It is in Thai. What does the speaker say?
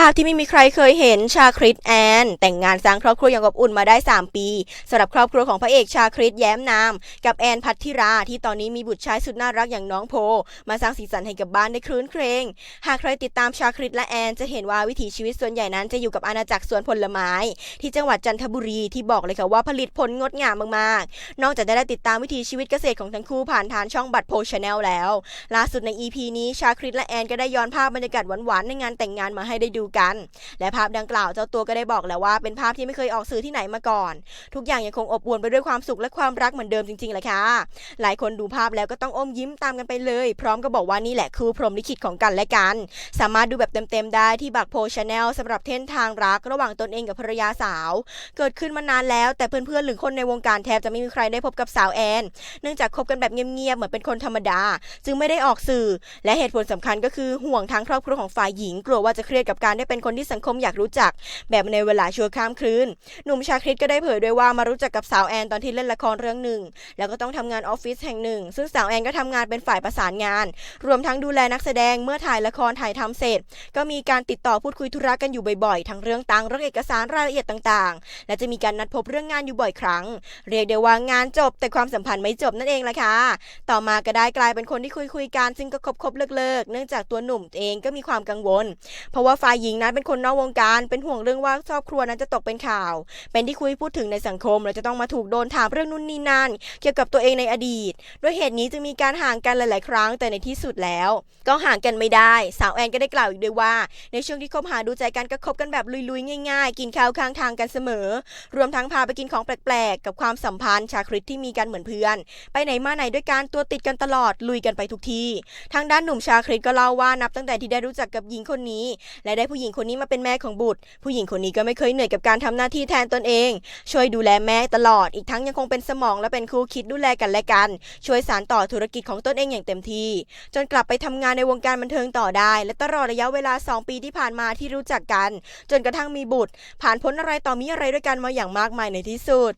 ภาพที่ไม่มีใครเคยเห็นชาคริตแอน แต่งงานสร้างครอบครัวอย่างอบอุ่นมาได้ 3 ปีสำหรับครอบครัวของพระเอกชาคริตแย้มนาม กับแอนพัทธิราที่ตอนนี้มีบุตรชายสุดน่ารักอย่างน้องโพ มาสร้างสีสันให้กับบ้านได้ครื้นเครงหากใครติดตามชาคริตและแอนจะเห็นว่าวิถีชีวิตส่วนใหญ่นั้นจะอยู่กับอาณาจักรสวนผลไม้ ที่จังหวัดจันทบุรีที่บอกเลยค่ะว่าผลิตผลงดงามมากๆ นอกจากจะได้ติดตามวิถีชีวิตเกษตรของทั้งคู่ผ่านทางช่องบัตรโพชแนลแล้ว ล่าสุดใน EP นี้ชาคริตและแอนก็ได้ย้อนภาพบรรยากาศหวานๆในงานแต่งงานมาให้ได้ดูกัน และภาพดังกล่าวเจ้าตัวก็ได้บอกแล้วว่าเป็นภาพที่ไม่เคยออกสื่อที่ไหนมาก่อน ทุกอย่างยังคงอบอวลไปด้วยความสุขและความรักเหมือนเดิมจริงๆแหละค่ะหลายคนดูภาพแล้วก็ต้องอมยิ้มตามกันไปเลย พร้อมกับบอกว่านี่แหละคือพรหมลิขิตของกันและกัน สามารถดูแบบเต็มๆได้ที่บักโพชาแนลสำหรับเส้นทางรัก ระหว่างตนเองกับภรรยาสาว เกิดขึ้นมานานแล้ว แต่เพื่อนๆหรือคนในวงการแทบจะไม่มีใครได้พบกับสาวแอน เนื่องจากคบกันแบบเงียบๆเหมือนเป็นคนธรรมดา จึงไม่ได้ออกสื่อ และเหตุผลสำคัญก็คือห่วงทางครอบครัวของฝ่ายหญิงกลัวว่าจะเครียดกับการได้เป็นคนที่สังคมอยากรู้จัก แบบในเวลาชั่วข้ามคืน หนุ่มชาคริตก็ได้เผยด้วยว่ามารู้จักกับสาวแอนตอนที่เล่นละครเรื่องหนึ่ง แล้วก็ต้องทำงานออฟฟิศแห่งหนึ่ง ซึ่งสาวแอนก็ทำงานเป็นฝ่ายประสานงาน รวมทั้งดูแลนักแสดงเมื่อถ่ายละครถ่ายทำเสร็จ ก็มีการติดต่อพูดคุยธุระกันอยู่บ่อยๆ ทั้งเรื่องตังค์เรื่องเอกสารรายละเอียดต่างๆ และจะมีการนัดพบเรื่องงานอยู่บ่อยครั้ง เรียกได้ว่างานจบ แต่ความสัมพันธ์ไม่จบนั่นเองละค่ะ ต่อมาก็ได้กลายเป็นคนที่คุยคุยกันซึ่งก็คบคบเลิกเลิกเนื่องจากตัวหนุ่มเองก็มีความกังวล เพราะว่าฝ่ายหญิงนั้นเป็นคนนอกวงการ เป็นห่วงเรื่องว่าครอบครัวนั้นจะตกเป็นข่าว เป็นที่คุยพูดถึงในสังคมและจะต้องมาถูกโดนถามเรื่องนู่นนี่นั่น เกี่ยวกับตัวเองในอดีต ด้วยเหตุนี้จึงมีการห่างกันหลาย ๆ ครั้ง แต่ในที่สุดแล้ว ก็ห่างกันไม่ได้ สาวแอนก็ได้กล่าวอีกด้วยว่า ในช่วงที่คบหาดูใจกันก็คบกันแบบลุย ๆ ง่าย ๆ กินข้าวข้างทางกันเสมอ รวมทั้งพาไปกินของแปลก ๆ กับความสัมพันธ์ชาคริตที่มีกันเหมือนเพื่อน ไปไหนมาไหนด้วยกันตัวติดกันตลอดลุยกันไปทุกที่ ทางด้านหนุ่มชาคริตก็เล่าว่านับตั้งแต่ที่ได้รู้จักกับหญิงคนนี้ และได้ผู้หญิงคนนี้มาเป็นแม่ของบุตร ผู้หญิงคนนี้ก็ไม่เคยเหนื่อยกับการทำหน้าที่แทนตนเอง ช่วยดูแลแม่ตลอด อีกทั้งยังคงเป็นสมองและเป็นคู่คิดดูแลกันและกัน ช่วยสานต่อธุรกิจของตนเองอย่างเต็มที่ จนกลับไปทำงานในวงการบันเทิงต่อได้ และตลอดระยะเวลา 2 ปีที่ผ่านมาที่รู้จักกัน จนกระทั่งมีบุตร ผ่านพ้นอะไรต่อมีอะไรด้วยกันมาอย่างมากมายในที่สุด